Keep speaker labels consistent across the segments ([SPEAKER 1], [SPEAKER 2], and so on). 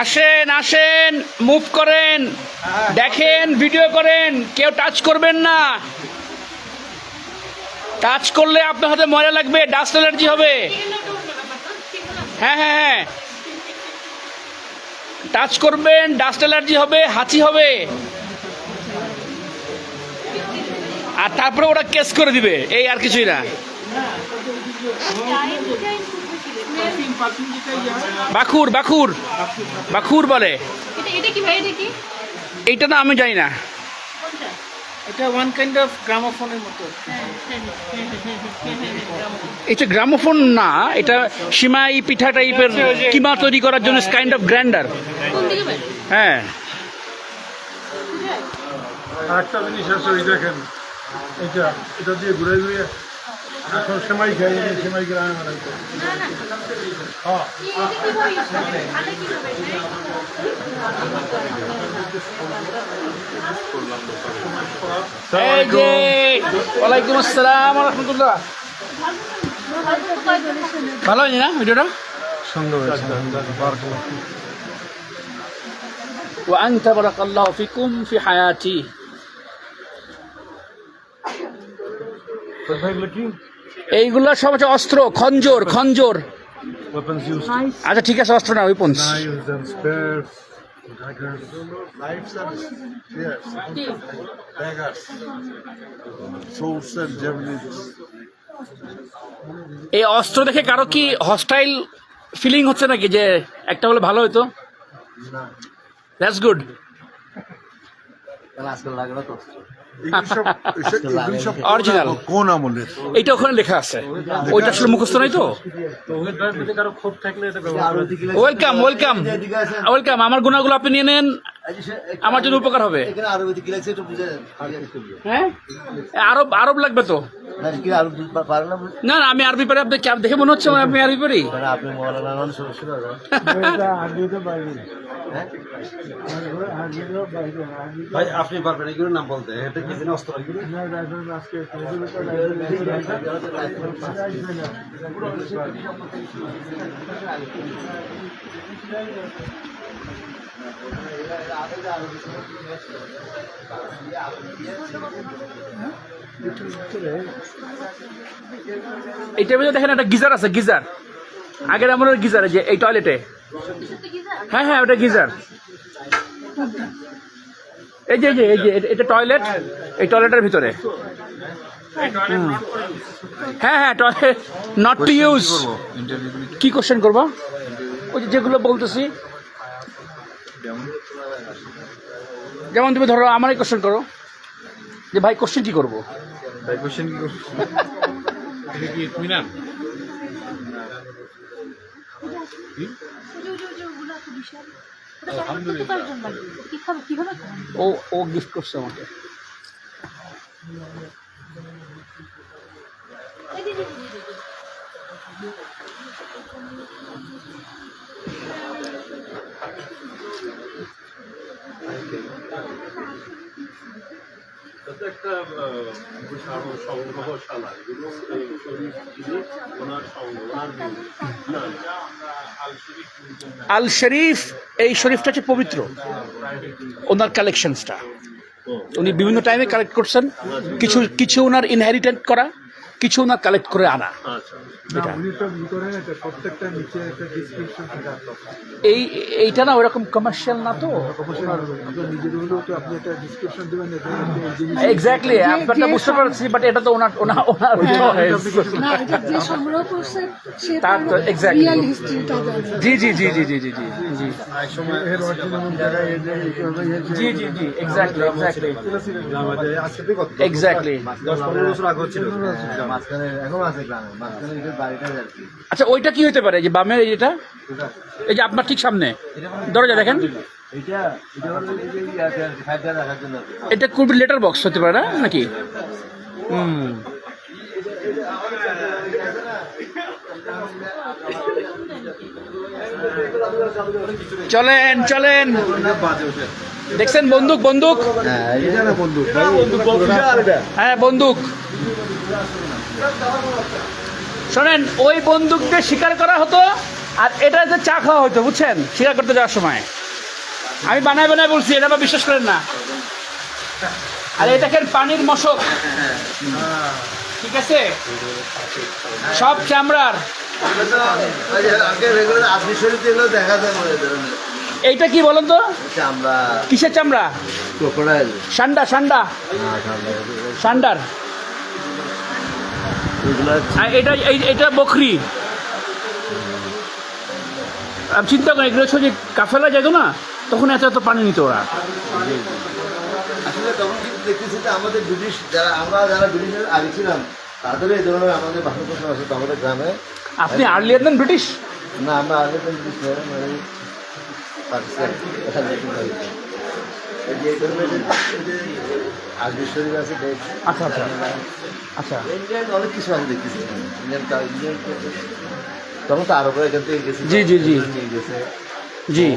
[SPEAKER 1] আসেন আসেন মুভ করেন। দেখেন ভিডিও করেন। কেউ টাচ করবেন না। টাচ করলে আপনার হাতে মজা লাগবে ডাস্ট অ্যালার্জি হবে। হ্যাঁ হ্যাঁ হ্যাঁ। টাচ করবেন ডাস্ট অ্যালার্জি হবে, হাঁচি হবে। আর তারপরে ওরা কেস করে দিবে এই আর কিছুই না। বাখুর বাখুর বাখুর বলে।
[SPEAKER 2] এটা এটা কি ভাই এটা কি?
[SPEAKER 1] এইটা না আমি জানি না।
[SPEAKER 3] এটা ওয়ান কাইন্ড অফ গ্রামোফোনের মতো।
[SPEAKER 1] এটা গ্রামোফোন না এটা সিমাই পিঠা টাইপের কিমা তৈরি করার জন্য কাইন্ড অফ গ্র্যান্ডার
[SPEAKER 2] দিকে ভাই?
[SPEAKER 1] হ্যাঁ।
[SPEAKER 4] জিনিস আছে ওই দেখেন। এটা এটা দিয়ে ঘুরে ঘুরে এখন সেমাই খাই সেমাই গ্রামে
[SPEAKER 2] বানাই।
[SPEAKER 4] হ্যাঁ।
[SPEAKER 1] ওয়ালাইকুম আসসালাম রহমতুল্লাহ। ভালো হয়েছে না ভিডিওটা?
[SPEAKER 4] সুন্দর
[SPEAKER 1] وأن تبارك الله فيكم في حياتي এইগুলো সব হচ্ছে অস্ত্র খঞ্জর খঞ্জর। আচ্ছা ঠিক আছে অস্ত্র না
[SPEAKER 4] javelins.
[SPEAKER 1] এই অস্ত্র দেখে কারও কি হস্টাইল ফিলিং হচ্ছে নাকি যে একটা হলে ভালো হতো দ্যাটস গুড
[SPEAKER 4] সব এগুলো সব
[SPEAKER 1] Original.
[SPEAKER 4] কোন আমলের?
[SPEAKER 1] এইটা ওখানে লেখা আছে। ওইটা আসলে মুখস্থ নাই তো? ওয়েলকাম ওয়েলকাম ওয়েলকাম আমার গুণাগুলো আপনি নিয়ে নেন। আমার জন্য উপকার হবে। হ্যাঁ? আরব আরব লাগবে তো।
[SPEAKER 5] না কি আরও পারে না
[SPEAKER 1] না না আমি আরবি পারি। আপনি দেখে মনে হচ্ছে আমি আরবি পারি?
[SPEAKER 5] আপনি
[SPEAKER 6] ভাই, আপনি পারবেন, এগুলোর নাম বলতে। এটা কি অস্ত্র
[SPEAKER 1] এইটার ভিতরে দেখেন একটা গিজার আছে, গিজার। আগের আমার গিজার যে এই টয়লেটে হ্যাঁ হ্যাঁ ওটা গিজার। এই যে এই যে এই যে এটা- টয়লেট এই টয়লেটের ভিতরে। হ্যাঁ হ্যাঁ টয়লেট নট টু ইউজ কি কোশ্চেন করব? ওই যেগুলো বলতেছি। যেমন? তুমি ধরো আমারই কোশ্চেন করো। যে ভাই কোশ্চেন কি করব?
[SPEAKER 2] কি খাবে কীভাবে
[SPEAKER 1] ও ও গিফট করছে আমাকে।
[SPEAKER 6] একটা সংগ্রহশালা এগুলো শরীর ওনার সংগ্রহ
[SPEAKER 1] আল শরীফ, এই শরীফটা হচ্ছে পবিত্র। ওনার কালেকশনসটা উনি বিভিন্ন টাইমে কালেক্ট করছেন। কিছু কিছু ওনার ইনহেরিটেন্ট করা। কিছু না কালেক্ট করে আনা।
[SPEAKER 6] আচ্ছা
[SPEAKER 4] না উনি তো ই করেন এটা প্রত্যেকটা নিচে একটা ডিসক্রিপশন থাকে
[SPEAKER 1] এই এইটা না ওরকম কমার্শিয়াল না তো? এক্স্যাক্টলি আপনারটা বুঝতে পারছি বাট এটা তো ওনার ওনার ওনার জি জি জি জি জি জি জি জি জি। জি জি এক্স্যাক্টলি এক্স্যাক্টলি
[SPEAKER 4] আজকে থেকে কত?
[SPEAKER 1] এক্স্যাক্টলি
[SPEAKER 6] দশ পনেরো বছর আগে ছিল
[SPEAKER 5] মাঝখানে এখন আছে গ্রামে মাঝখানে এটা বাড়িটা আর কি।
[SPEAKER 1] আচ্ছা ওইটা কি হতে পারে যে বামের এটা। এই যে আপনার ঠিক সামনে দরজা দেখেন।
[SPEAKER 5] এটা
[SPEAKER 1] খুবই লেটার বক্স হতে পারে না নাকি? হুম। চলেন চলেন। দেখছেন বন্দুক বন্দুক? হ্যাঁ বন্দুক। শোনেন ওই বন্দুক দিয়ে শিকার করা হতো আর এটা যে চা খাওয়া হতো বুঝছেন? শিকার করতে যাওয়ার সময়। আমি বানায় বানায় বলছি এটা আবার বিশ্বাস করেন না। আর এটা দেখেন পানির মশক? ঠিক আছে? সব চামড়ার। এইটা কি বলেন তো? কিসের চামড়া? সান্ডা সান্ডা। সান্ডার।
[SPEAKER 5] এগুলো
[SPEAKER 1] এটা এই- এটা বকরি। আমি চিন্তা করি এগুলো যে কাফেলা যেত না তখন এত এত পানি নিত ওরা।
[SPEAKER 5] আসলে তখন কিন্তু দেখতেছি যে আমাদের ব্রিটিশ যারা আমরা যারা ব্রিটিশের আগে ছিলাম তাদের এই ধরনের আমাদের ভাষা প্রশ্ন আছে তো আমাদের গ্রামে।
[SPEAKER 1] আপনি আর্লিয়ার দেন ব্রিটিশ
[SPEAKER 5] না আমরা আগে তো ব্রিটিশ মানে পাকিস্তান আছে
[SPEAKER 1] আচ্ছা আচ্ছা। আচ্ছা।
[SPEAKER 5] ইন্ডিয়ান অনেক কিছু আমি দেখতেছি। ইন্ডিয়ান ইন্ডিয়ান তখন তো আরবরা এখান থেকে গেছে।
[SPEAKER 1] জি, জি, জি।
[SPEAKER 5] নিয়ে গেছে।
[SPEAKER 1] জি।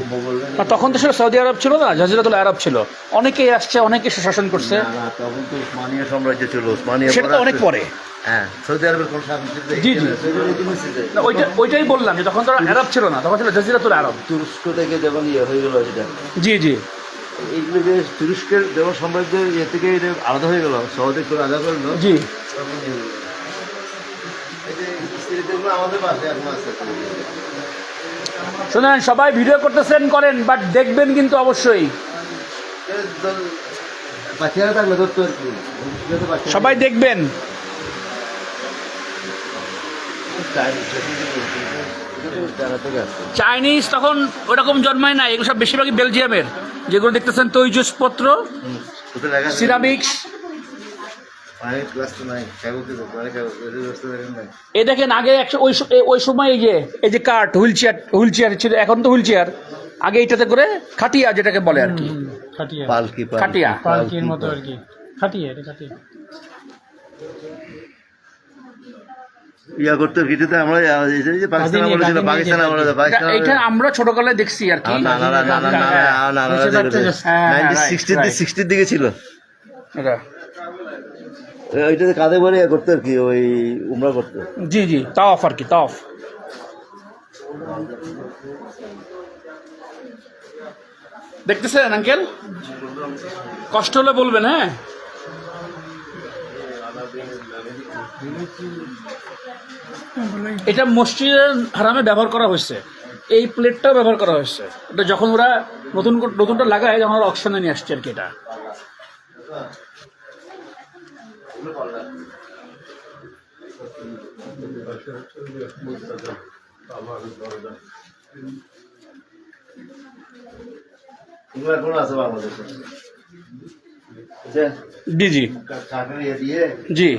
[SPEAKER 1] আর তখন তো সেটা সৌদি আরব ছিল না? জাজিরাতুল আরব ছিল। অনেকেই আসছে অনেকে শাসন করছে।
[SPEAKER 5] তখন তো উসমানীয় সাম্রাজ্য ছিল। উসমানীয়
[SPEAKER 1] সেটা তো অনেক পরে।
[SPEAKER 5] হ্যাঁ সৌদি আরবের কোন শাসন ছিল
[SPEAKER 1] জি, জি।
[SPEAKER 5] সৌদি আরবের ইতিহাস ছিল।
[SPEAKER 1] না, ওইটা ওইটাই বললাম যে তখন তো আর আরব ছিল না। তখন ছিল জাজিরাতুল আরব।
[SPEAKER 5] তুরস্ক থেকে ইয়ে হয়ে গেল এটা।
[SPEAKER 1] জি জি।
[SPEAKER 5] এইগুলো যে তুরস্কের যেমন সাম্রাজ্য ইয়ে থেকে আলাদা হয়ে গেল। সহজে করে আলাদা করল
[SPEAKER 1] জি। শুনেন সবাই ভিডিও করতেছেন করেন বাট দেখবেন কিন্তু অবশ্যই সবাই দেখবেন। চাইনিজ তখন ওরকম জন্মায় না এগুলো সব বেশিরভাগই বেলজিয়ামের যেগুলো দেখতেছেন তৈজসপত্র। সিরামিক্স
[SPEAKER 5] অনেক ক্লাস তো নাই কাগজে তো অনেক কাগজ এদের ব্যবস্থা দেখেন
[SPEAKER 1] এ দেখেন আগে ওই ওই সময় এই যে এই যে কাঠ হুইল চেয়ার হুইল চেয়ার ছিল এখন তো হুইল চেয়ার আগে এইটাতে করে খাটিয়া যেটাকে বলে আর কি
[SPEAKER 3] খাটিয়ে
[SPEAKER 5] পালকি পালকি,
[SPEAKER 1] খাটিয়া।
[SPEAKER 3] পালকির মতো আর কি খাটিয়ে এটা খাটিয়ে
[SPEAKER 5] ইয়া করতে ভিডিওতে আমরা এই যে- পাকিস্তান
[SPEAKER 1] এটা- আমরা ছোটকালে দেখছি আর কি হ্যাঁ,
[SPEAKER 5] ওইটাতে কাঁধে ভরে ইয়ে করতো আর কি, ওই উমরা করতো।
[SPEAKER 1] জি জি তাওফ আর কি তাওফ দেখতেছেন আঙ্কেল কষ্ট হলে বলবেন হ্যাঁ? এটা মসজিদের হারামে ব্যবহার করা হয়েছে। এই প্লেটটাও ব্যবহার করা হয়েছে। এটা যখন ওরা নতুন নতুনটা লাগায়, তখন ওরা অপশনে নিয়ে আসছে আর কি এটা
[SPEAKER 5] এগুলো এখনও আছে বাংলাদেশে বুঝছেন?
[SPEAKER 1] জি জি।
[SPEAKER 5] ইয়ে
[SPEAKER 1] জি।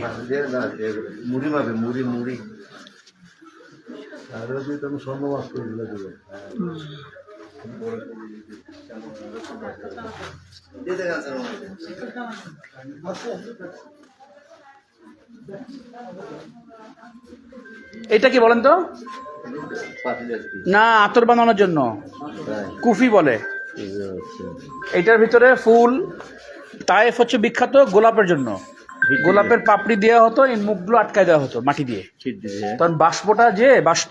[SPEAKER 5] মুড়ি মাপে মুড়ি মুড়ি। আর
[SPEAKER 1] এটা কি বলেন তো। না আতর বানানোর জন্য। কুফি বলে।
[SPEAKER 5] এই
[SPEAKER 1] এটার ভিতরে ফুল তায়েফ হচ্ছে বিখ্যাত গোলাপের জন্য। গোলাপের পাপড়ি দেওয়া হতো এই মুখগুলো আটকায় দেওয়া হতো মাটি দিয়ে? তখন বাষ্পটা যে বাষ্প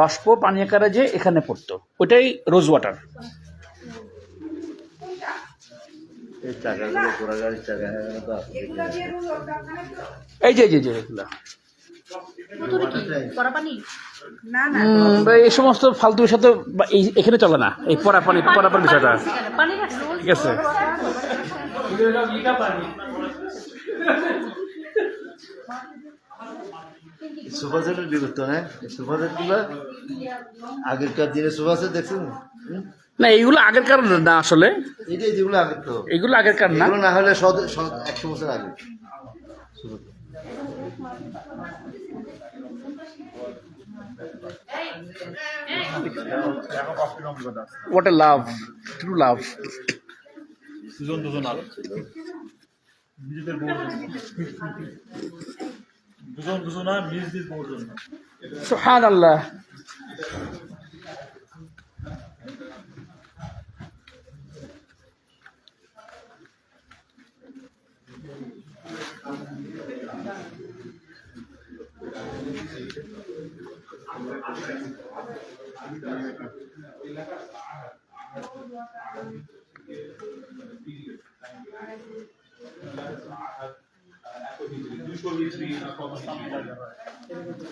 [SPEAKER 1] বাষ্প পানি আকারে যে এখানে পড়তো। ওটাই রোজ ওয়াটার
[SPEAKER 5] এই চাকাগুলো পোড়া গাড়ির চাকা তো
[SPEAKER 1] এই যে এই যে যে এগুলা।
[SPEAKER 2] কড়া পানি না না।
[SPEAKER 1] উম, এই সমস্ত ফালতুর সাথে বা এই এখানে চলে না এই পরা পানি পরা পানি বিষয়টা। ঠিক আছে।
[SPEAKER 5] সোফা সেটের হ্যাঁ? সোফা সেট আগেরকার দিনে সেট দেখছেন?
[SPEAKER 1] না এইগুলো আগের কারণ না আসলে?
[SPEAKER 5] এটাই যেগুলো আগের তো।
[SPEAKER 1] এগুলো আগের কারণ না?
[SPEAKER 5] এগুলো না হলে একশো বছর আগে।
[SPEAKER 6] দুজন দুজন নিজেদের বউর দুজন দুজন আর নিজেদের বউর জন্য।
[SPEAKER 1] সুহান আল্লাহ
[SPEAKER 6] দুশো লিটার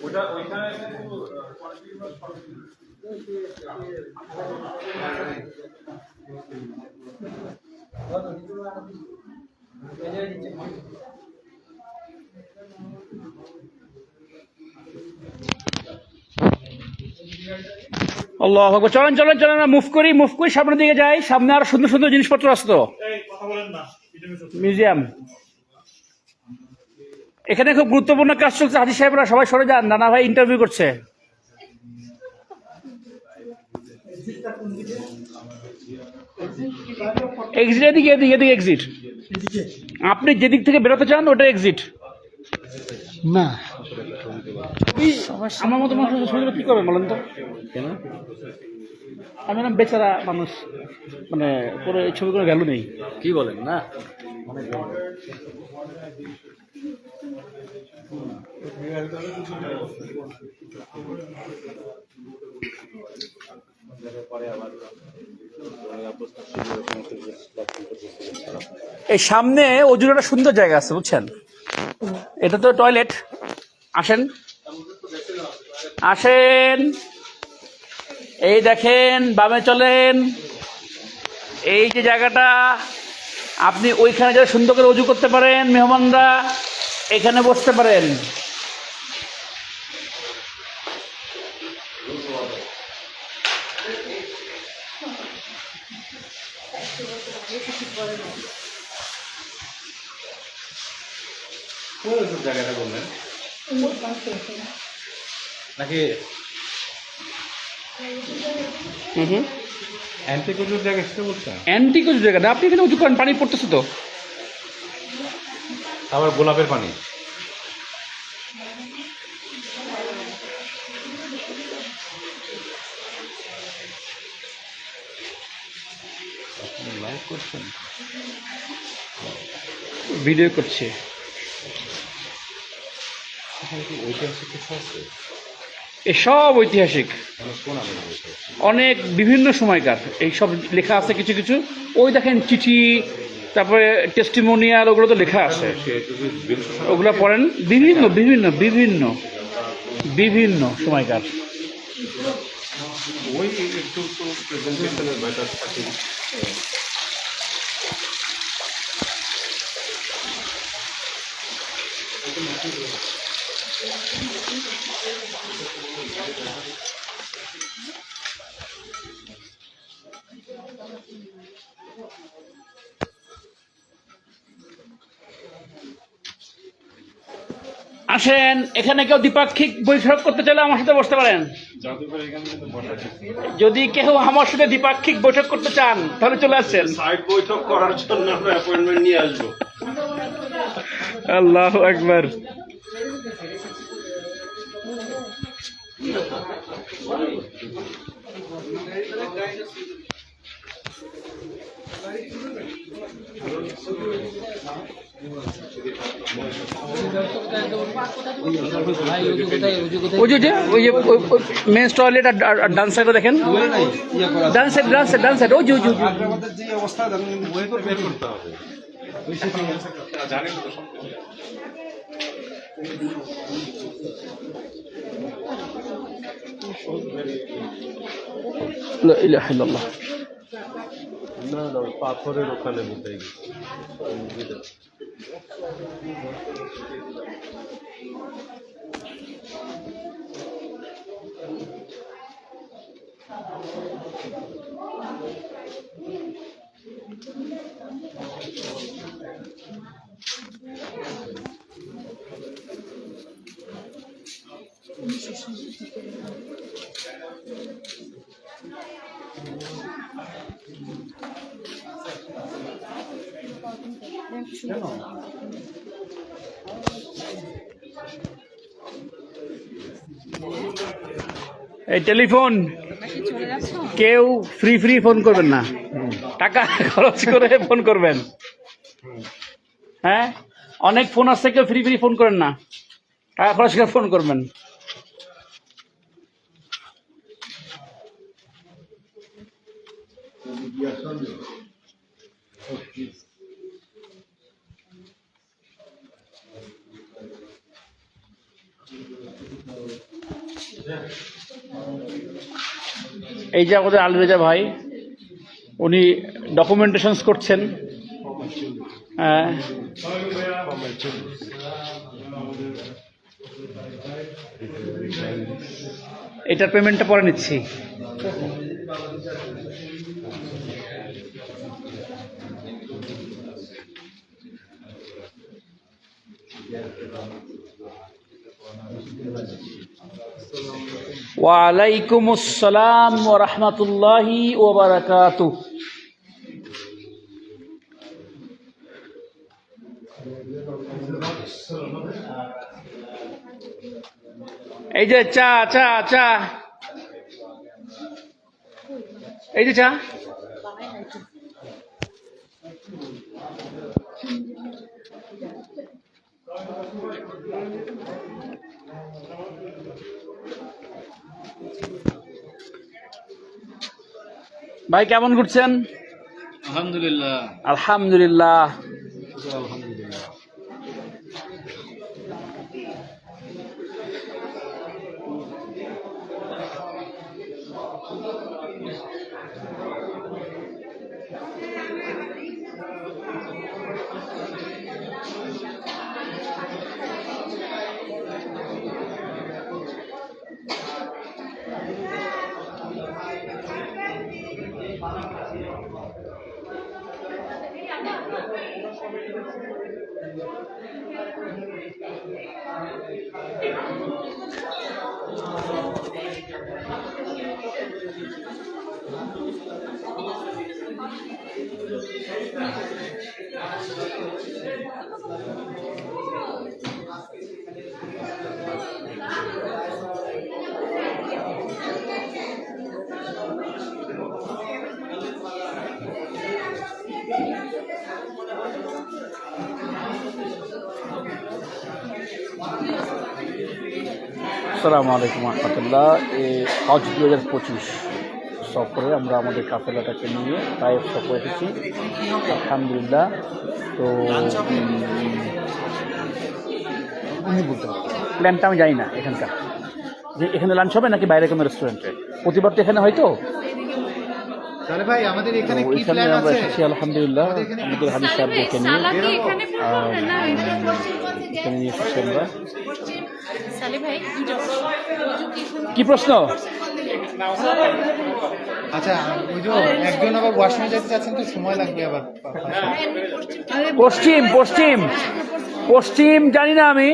[SPEAKER 6] ওটা ওইখানে
[SPEAKER 1] চলেন চলেন চলেন মুভ করি মুভ করি, সামনের দিকে যাই, সামনে আরও সুন্দর সুন্দর জিনিসপত্র আসতো মিউজিয়াম এখানে খুব গুরুত্বপূর্ণ কাজ চলছে, হাজি সাহেবরা সবাই সরে যান, নানা ভাই ইন্টারভিউ করছে। এক্সিট এদিকে এদিকে এদিকে এক্সিট আপনি যেদিক থেকে বেরোতে চান ওটা এক্সিট
[SPEAKER 3] না।
[SPEAKER 1] আমার মতো মানুষ শুনলে কি করবেন বলেন তো? কেন? আমি না বেচারা মানুষ মানে কোনো এই ছবি কোনো ভ্যালু নেই।
[SPEAKER 5] কি বলেন? না।
[SPEAKER 1] এই সামনে অজুর একটা সুন্দর জায়গা আছে বুঝছেন? এটা তো টয়লেট আসেন। আসেন। এই দেখেন, বামে চলেন। এই যে জায়গাটা, আপনি ওইখানে যা সুন্দর করে উজু করতে পারেন, মেহমানরা, এখানে বসতে পারেন।
[SPEAKER 5] জায়গাটা বললেন? নাকি
[SPEAKER 1] হুম।
[SPEAKER 5] অ্যান্টিকুজুর জায়গা সেটা বলছেন
[SPEAKER 1] জায়গাটা আপনি এখানে উঁচু করেন পানি পড়তেছে তো।
[SPEAKER 5] আবার গোলাপের পানি। লাইভ করছেন? ঐতিহাসিক কিছু আছে?
[SPEAKER 1] এসব ঐতিহাসিক।
[SPEAKER 5] মানে হয়েছে
[SPEAKER 1] অনেক বিভিন্ন সময়কার এই সব লেখা আছে কিছু কিছু। ওই দেখেন চিঠি তারপরে টেস্টিমোনিয়াল ওগুলো তো লেখা আছে। ওগুলো পড়েন বিভিন্ন বিভিন্ন বিভিন্ন বিভিন্ন সময়কার।
[SPEAKER 5] ওই একটু তো প্রেজেন্টেশনের ব্যাপার থাকে
[SPEAKER 1] আসেন এখানে কেউ দ্বিপাক্ষিক বৈঠক করতে চাইলে আমার সাথে বসতে পারেন। যদি কেউ আমার সাথে দ্বিপাক্ষিক বৈঠক করতে চান তাহলে চলে আসছেন।
[SPEAKER 6] সাইড বৈঠক করার জন্য আমরা অ্যাপয়েন্টমেন্ট নিয়ে আসব।
[SPEAKER 1] আল্লাহ একবার ওই যে ওই যে মেন্স টয়লেট আর ডান সাইডে দেখেন ডান সাইড ডান সাইড ডান সাইড ওই যে, ওই
[SPEAKER 5] হবে
[SPEAKER 1] লা ইলাহা ইল্লাল্লাহ।
[SPEAKER 5] না না পাথরের ওখানে বোধহয় গেছে
[SPEAKER 1] এই টেলিফোন। কেউ ফ্রি ফ্রি ফোন করবেন না। টাকা খরচ করে ফোন করবেন। হ্যাঁ? অনেক ফোন আসছে কেউ ফ্রি ফ্রি ফোন করেন না। টাকা খরচ করে ফোন করবেন। এই যে আমাদের আলরেজা ভাই উনি ডকুমেন্টেশনস করছেন। হ্যাঁ। এটার পেমেন্টটা পরে নিচ্ছি। ওয়ালাইকুম আসসালাম ওয়া রাহমাতুল্লাহি ওয়া বারাকাতুহু এই যে চা চা চা এই যে চা ভাই কেমন করছেন
[SPEAKER 3] আলহামদুলিল্লাহ।
[SPEAKER 1] আলহামদুলিল্লাহ।
[SPEAKER 3] আলহামদুলিল্লাহ
[SPEAKER 1] আসসালামু আলাইকুম রহমতুল্লাহ। এই হজ দু হাজার পঁচিশ সফরে আমরা আমাদের কাফেলাটাকে নিয়ে তাইফ সফর এসেছি। আলহামদুলিল্লাহ। তো উনি বলতে। প্ল্যানটা আমি জানি না এখানকার। যে এখানে লাঞ্চ হবে নাকি বাইরে কোনো রেস্টুরেন্টে প্রতিবার তো এখানে হয়তো
[SPEAKER 3] তাহলে ভাই আমাদের এখানে
[SPEAKER 1] তো
[SPEAKER 3] কি প্ল্যান
[SPEAKER 1] আমরা
[SPEAKER 3] আছে?
[SPEAKER 1] এসেছি আলহামদুলিল্লাহ। আমাদের হাবিব নিয়ে।
[SPEAKER 2] এখানে
[SPEAKER 1] নিয়ে এসেছি আমরা। কি প্রশ্ন?
[SPEAKER 3] আচ্ছা ওই যে একজন আবার ওয়াশরুমে যেতে চাচ্ছেন তো সময় লাগবে আবার।
[SPEAKER 1] পশ্চিম পশ্চিম। পশ্চিম জানি না আমি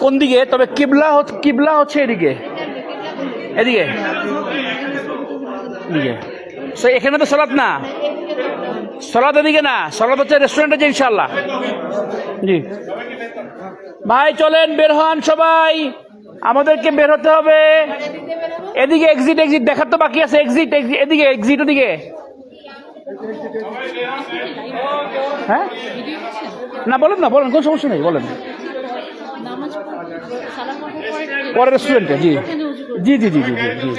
[SPEAKER 1] কোন দিকে তবে কিবলা হচ্ছে কিবলা হচ্ছে এদিকে। এদিকে। এদিকে। So, এখানে তো সলাদ না। সলাদ এদিকে না। সলাদ হচ্ছে রেস্টুরেন্টে যে ইনশাল্লাহ জি। ভাই, চলেন, বের হন সবাই। আমাদেরকে বের হতে হবে। এদিকে এক্সিট এক্সিট দেখার তো বাকি আছে। এক্সিট এদিকে এক্সিট ওদিকে। হ্যাঁ? না, বলেন না, বলেন, কোনো সমস্যা নেই, বলেন।
[SPEAKER 2] পরে
[SPEAKER 1] রেস্টুরেন্টে জি। জি জি জি জি জি জি।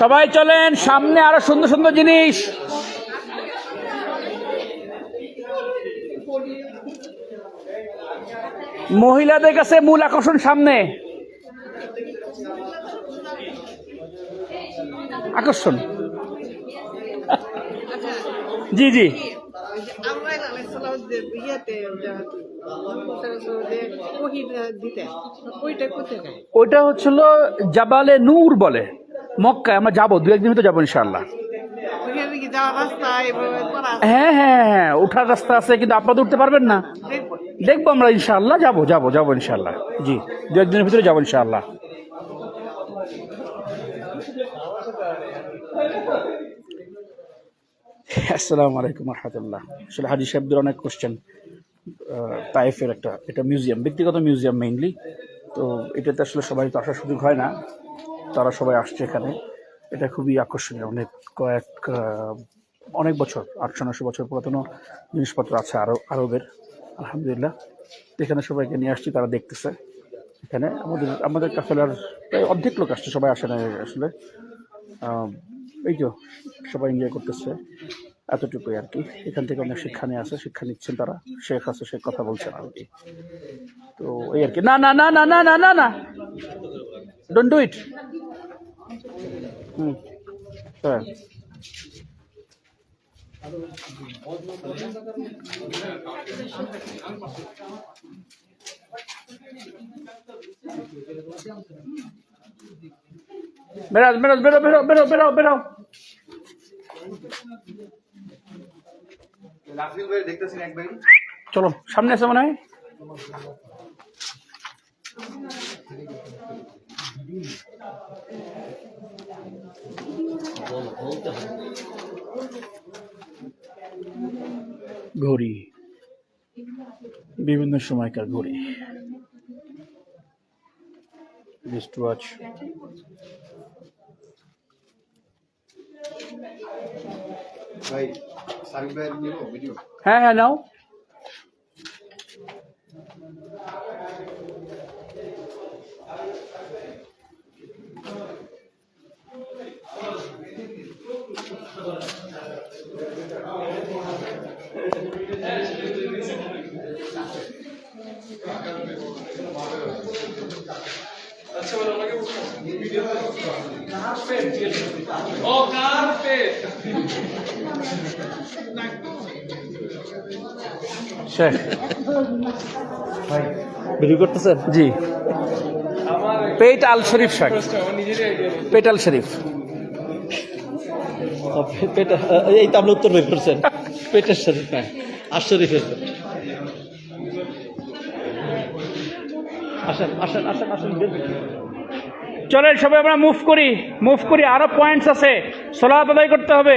[SPEAKER 1] সবাই চলেন, সামনে আরও সুন্দর সুন্দর জিনিস। মহিলাদের কাছে মূল আকর্ষণ সামনে। আকর্ষণ। জি জি।
[SPEAKER 7] ওইটা
[SPEAKER 1] হচ্ছিল জাবালে নূর বলে মক্কায়। আমরা যাব দু একদিন হয়তো যাব ইনশাল্লাহ? হ্যাঁ হ্যাঁ হ্যাঁ ওঠার রাস্তা আছে কিন্তু আপনারা উঠতে পারবেন না।
[SPEAKER 7] দেখব
[SPEAKER 1] আমরা ইনশাল্লাহ যাব যাব যাব ইনশাল্লাহ জি দু একদিনের ভিতরে যাব ইনশাআল্লাহ। আসসালামু আলাইকুম রহমতুল্লাহ। আসলে হাজি সাহেবদের অনেক কোশ্চেন তাইফের একটা, এটা মিউজিয়াম ব্যক্তিগত মিউজিয়াম মেইনলি তো এটাতে আসলে সবাই তো আসার সুযোগ হয় না। তারা সবাই আসছে এখানে। এটা খুবই আকর্ষণীয়। অনেক কয়েক অনেক বছর আটশো নশো বছর পুরাতন জিনিসপত্র আছে আরব আরবের। আলহামদুলিল্লাহ। এখানে সবাইকে নিয়ে আসছি, তারা দেখতেছে। এখানে আমাদের আমাদের কাফেলার প্রায় অর্ধেক লোক আসছে, সবাই আসে না আসলে। এই তো, সবাই এনজয় করতেছে এতটুকুই আর কি। এখান থেকে অনেক শিক্ষা নিয়ে আসে, শিক্ষা নিচ্ছেন তারা। শেখ আছে সে কথা বলছেন আর কি। তো এই আর কি। না না না না না না না না। Don't do it hmm. হ্যাঁ। বেরাও বেরাও বেরাও বেরাও বেরাও বেরাও বেরাও চলো সামনে আছে মনে হয়। ঘড়ি বিভিন্ন সময়কার ঘড়ি। রিস্ট ওয়াচ হ্যাঁ হ্যাঁ নাও। শেখ।
[SPEAKER 3] ভিডিও করতেছেন?
[SPEAKER 1] জি। পেট আল শরীফ শেখ। পেট আল শরীফ।
[SPEAKER 3] পেট এই তো আপনি উত্তর বের করছেন। পেটের শরীফ হ্যাঁ আর শরীফের। আসেন
[SPEAKER 1] চলেন সবাই, আমরা মুভ করি মুভ করি, আরও পয়েন্টস আছে। সোলাপ আদায় করতে হবে।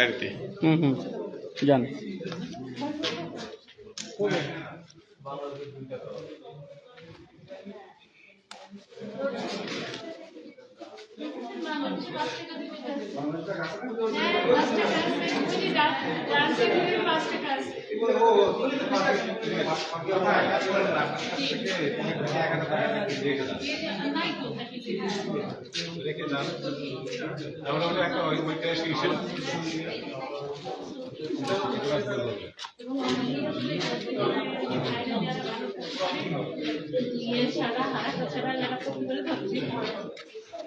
[SPEAKER 1] গাড়িতে হুম হুম যান রেখে যান আমরা
[SPEAKER 8] একটা ওইটা শিখছেন সারা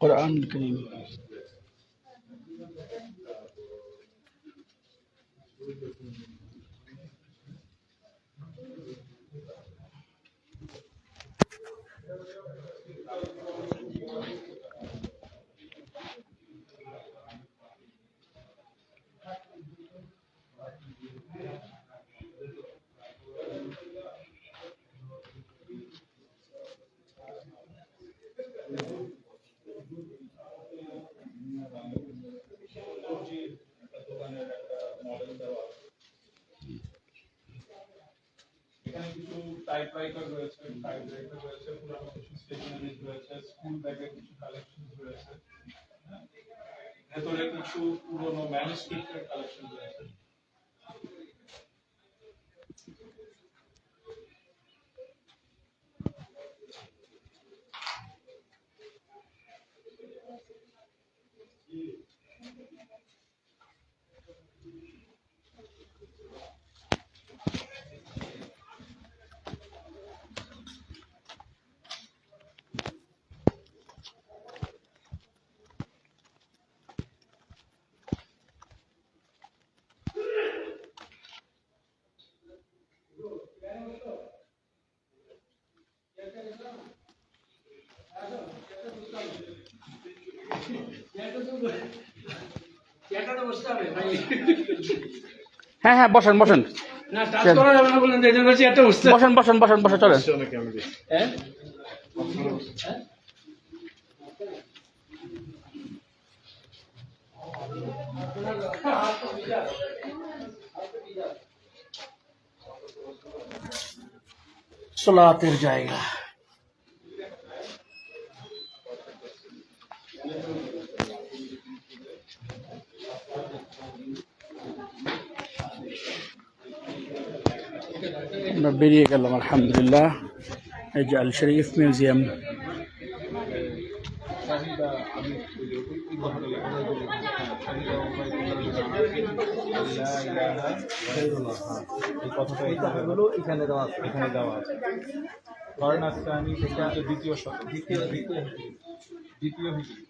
[SPEAKER 8] قرآن
[SPEAKER 1] الكريم Thank
[SPEAKER 8] you. কিছু টাইপরাইটার রয়েছে টাইপরাইটার রয়েছে, পুরানো কিছু স্টেশনারি রয়েছে স্কুল ব্যাগের কিছু কালেকশন রয়েছে। ভেতরে কিছু পুরনো ম্যানুস্ক্রিপ্টের কালেকশন রয়েছে
[SPEAKER 1] হ্যাঁ হ্যাঁ বসেন বসেন।
[SPEAKER 3] না টাচ করা যাবে না বলেন যে এই জন্য
[SPEAKER 1] বসেন বসেন বসেন বসেন চলেন।
[SPEAKER 3] হ্যাঁ? সলাতের জায়গা।
[SPEAKER 1] আমরা বেরিয়ে গেলাম আলহামদুলিল্লাহ এই যে আল শরীফ মিউজিয়াম
[SPEAKER 8] এই কথাটা এই কথাগুলো এখানে দেওয়া আছে এখানে দেওয়া আছে ধরেন আজকে আমি সেটা হচ্ছে দ্বিতীয় শত দ্বিতীয় দ্বিতীয় দ্বিতীয় হিজরি